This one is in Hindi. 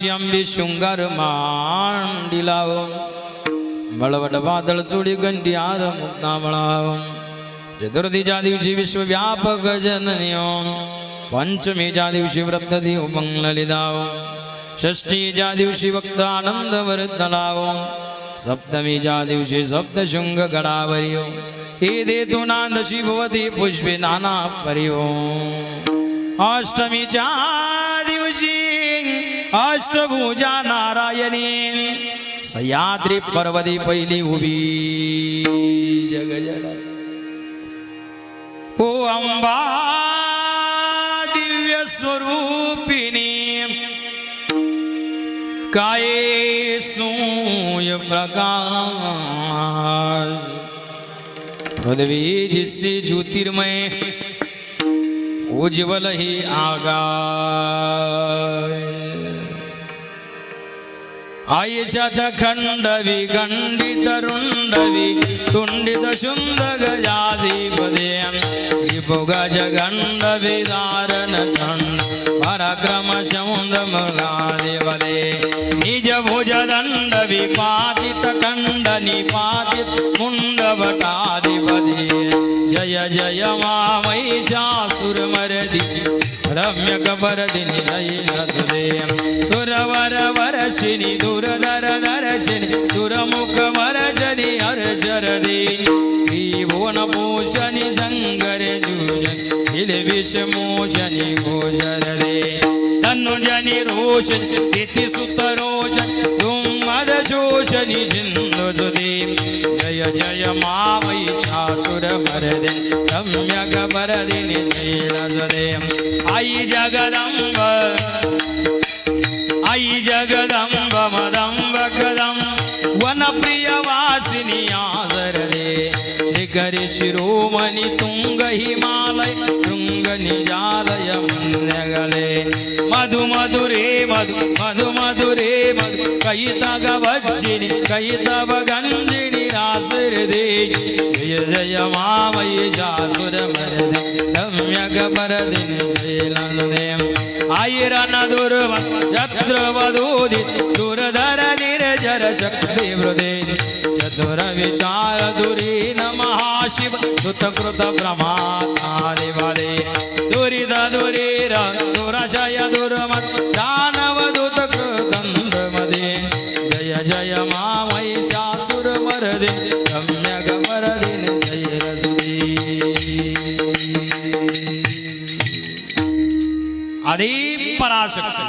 અંબી શૃંગાર માંડીલાવો બળવટ વાદળ ચૂડી ઘંટી હાર મુક્તા મળાવો ચતુર્થીજા દિવસી વિશ્વ વ્યાપક જનનીઓ પંચમી જા દિવસી વ્રતથી ઉમંગ લીધાઓ ષષ્ઠી જા દિવસી વક્ત આનંદ વરતલાવો સપ્તમી જા દિવસી સપ્ત શૃંગ ગળાવર્યો એ દેતુ નાંદશી ભવતી પુષ્પે નાના પર્યો અષ્ટમી ચા દિવસી अष्टभुजा नारायणी। सयाद्री पर्वती पैली उबी जग जग। ओ अंबा दिव्य स्वरूपिणी। काय सूय प्रकाश। पृथ्वी जिससे ज्योतिर्मय, उज्ज्वल ही आगा आयशाचा खंडवी खंडित रुंडवी तुंडित पराक्रम शौंद मृगाधिपदे निज भुज दंड विपातित खंड निपातित मुंड जय जय मा महिषासुरमरदि रम्य शैलसुदे सुरवर वरशिनि दुरधर दर्शिनि दुरमुख वरशनि हर्षरदे त्रिभुवन भूषणि शङ्कर जूजनि विषमोषणि घोषरदे तनुजनि रोषनि स्थिति सुत रोषनि दुम्मद शोषनि सिन्धुसुदे जय जय, मा महिषासुरमरदे रम्यक वरदिनि शैलसुदे आई जगदम्ब वासिनी आदर दे शिखर शिरोमणि तुंग हिमालय तुंग निजालय मन्यगले मधु मधुरे मधु मधु मधुरे मधु कई तग वज्जिनि कई तव गंजिनि रासर दे जय जय मामयि जासुर मरदे रम्यक परदिन शैलदे आयरन दुर्व यत्र वधूदि दुर्धर निर्जर शक्ती हृदे चतुर विचार दुरी नमः शिव सुतकृत प्रमात्मानि बले दुरिद दुरीर दुरशय दुर्मत् दानव दुतकृतन्द्रमदे जय जय मा महिषासुरमरदे रम्यगमरदिन जय रसुदे। आदि पराशक्ति